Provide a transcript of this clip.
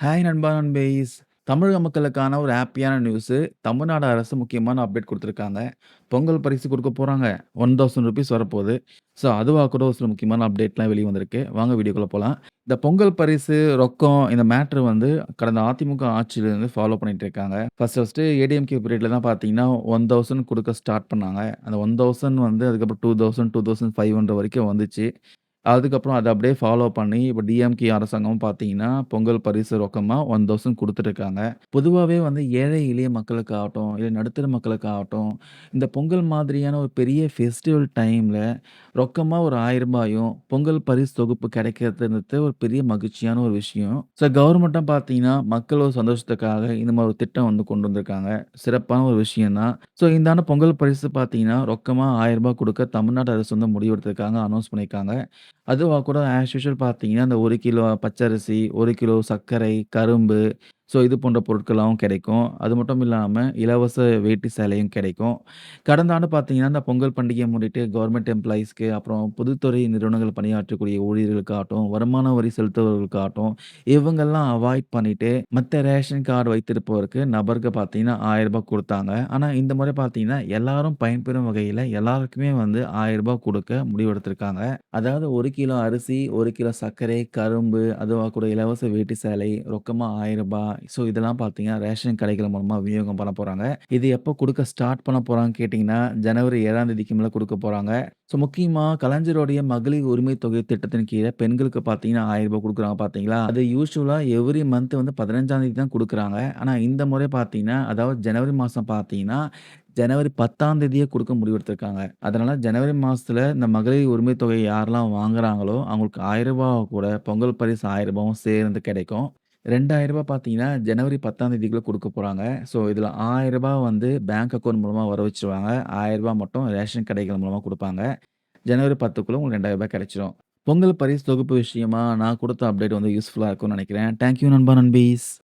Hi நண்பா நண்பீஸ்! தமிழக மக்களுக்கான ஒரு ஹேப்பியான நியூஸு. தமிழ்நாடு அரசு முக்கியமான அப்டேட் குடுத்துருக்காங்க. பொங்கல் பரிசு குடுக்க போறாங்க. ₹1000 வரப்போது. ஸோ, அதுவா கூட ஒரு சில முக்கியமான அப்டேட்லாம் வெளிய வந்திருக்கு. வாங்க வீடியோக்குள்ள போலாம். இந்த பொங்கல் பரிசு, ரொக்கம் இந்த மேட்டர் வந்து கடந்த அதிமுக ஆட்சியிலிருந்து ஃபாலோ பண்ணிட்டு இருக்காங்க. ஃபர்ஸ்ட் ஃபர்ஸ்ட்டு ஏடிஎம்கே பீரியட்ல தான் பார்த்தீங்கன்னா, 1000 குடுக்க ஸ்டார்ட் பண்ணாங்க. அந்த 1000 வந்து அதுக்கப்புறம் 2000, 2500 வரைக்கும் வந்துச்சு. அதுக்கப்புறம் அத அப்படியே ஃபாலோ பண்ணி, இப்ப டிஎம்கே அரசாங்கமும் பார்த்தீங்கன்னா, பொங்கல் பரிசு ரொக்கமா 1000 குடுத்துட்டு கொடுத்துட்ருக்காங்க பொதுவாவே வந்து ஏழை எளிய மக்களுக்காகட்டும், இல்ல நடுத்தர மக்களுக்காகட்டும், இந்த பொங்கல் மாதிரியான ஒரு பெரிய ஃபெஸ்டிவல் டைம்ல ரொக்கமா ஒரு ரூ. 1000யும் பொங்கல் பரிசு தொகுப்பு கிடைக்கிறதுன்றது ஒரு பெரிய மகிழ்ச்சியான ஒரு விஷயம். ஸோ கவர்மெண்ட்டும் பார்த்தீங்கன்னா, மக்கள் ஒரு சந்தோஷத்துக்காக இந்த மாரி ஒரு திட்டம் வந்து கொண்டு வந்திருக்காங்க. சிறப்பான ஒரு விஷயம் தான். ஸோ இந்த ஆண்டு பொங்கல் பரிசு பார்த்தீங்கன்னா, ரொக்கமா ரூ. 1000 குடுக்க தமிழ்நாடு அரசு வந்து முடிவெடுத்திருக்காங்க. அனௌன்ஸ் பண்ணியிருக்காங்க. அதுவா கூட ஆஸ் யூசுவல் பார்த்தீங்கன்னா, அந்த 1 கிலோ பச்சரிசி, 1 கிலோ சர்க்கரை, கரும்பு, ஸோ இது போன்ற பொருட்களாவும் கிடைக்கும். அது மட்டும் இல்லாம இலவச வேட்டி சேலையும் கிடைக்கும். கடந்த ஆண்டு பார்த்தீங்கன்னா, இந்த பொங்கல் பண்டிகையை முன்னிட்டு கவர்மெண்ட் எம்ப்ளாயீஸ்க்கு, அப்புறம் பொதுத்துறை நிறுவனங்கள் பணியாற்றக்கூடிய ஊழியர்களுக்காகட்டும், வருமான வரி செலுத்துபவர்களுக்காகட்டும், இவங்கெல்லாம் அவாய்ட் பண்ணிட்டு, மத்த ரேஷன் கார்டு வைத்திருப்பவருக்கு நபருக்கு பார்த்தீங்கன்னா, ரூ. 1000 குடுத்தாங்க. ஆனா இந்த முறை பார்த்தீங்கன்னா, எல்லாரும் பயன்பெறும் வகையில எல்லாருக்குமே வந்து ரூ. 1000 குடுக்க முடிவெடுத்திருக்காங்க. அதாவது 1 கிலோ அரிசி, 1 கிலோ சர்க்கரை, கரும்பு, அதுவா கூட இலவச வேட்டி சேலை, ரொக்கமா ரூ. 1000 ஸோ இதெல்லாம் பார்த்தீங்கன்னா, ரேஷன் கடைகள் மூலமாக விநியோகம் பண்ண போகிறாங்க இது எப்போ கொடுக்க ஸ்டார்ட் பண்ண போகிறாங்க கேட்டிங்கன்னா ஜனவரி ஏழாம் தேதிக்கு மேலே கொடுக்க போகிறாங்க ஸோ முக்கியமாக கலைஞருடைய மகளிர் உரிமை தொகை திட்டத்தின் கீழே பெண்களுக்கு பார்த்தீங்கன்னா, ஆயிரம் ரூபாய் கொடுக்குறாங்க பார்த்தீங்களா? அது யூஸ்வலாக எவ்ரி மந்த் வந்து 15ஆம் தேதி தான் கொடுக்குறாங்க ஆனால் இந்த முறை பார்த்தீங்கன்னா, அதாவது ஜனவரி மாதம் பார்த்தீங்கன்னா, ஜனவரி 10ஆம் தேதியே கொடுக்க முடிவெடுத்திருக்காங்க. அதனால ஜனவரி மாசத்துல இந்த மகளிர் உரிமை தொகை யாரெல்லாம் வாங்குறாங்களோ, அவங்களுக்கு ஆயிரம் ரூபாய் கூட பொங்கல் பரிசு ஆயிரம் ரூபாயும் சேர்ந்து கிடைக்கும். ரூ. 2000 பார்த்தீங்கன்னா, ஜனவரி 10ஆம் தேதிக்குள்ள குடுக்க போறாங்க. ஸோ இதுல ரூ. 1000 வந்து பேங்க் அக்கவுண்ட் மூலமா வர வச்சுருவாங்க. ரூ. 1000 மட்டும் ரேஷன் கடைகள் மூலமா குடுப்பாங்க. ஜனவரி 10க்குள்ள உங்களுக்கு ரூ. 2000 கிடைச்சிரும். பொங்கல் பரிசு தொகுப்பு விஷயமா நான் குடுத்த அப்டேட் வந்து யூஸ்ஃபுல்லா இருக்கும்னு நினைக்கிறேன் தேங்க் யூ நண்பா, நண்பீஸ்.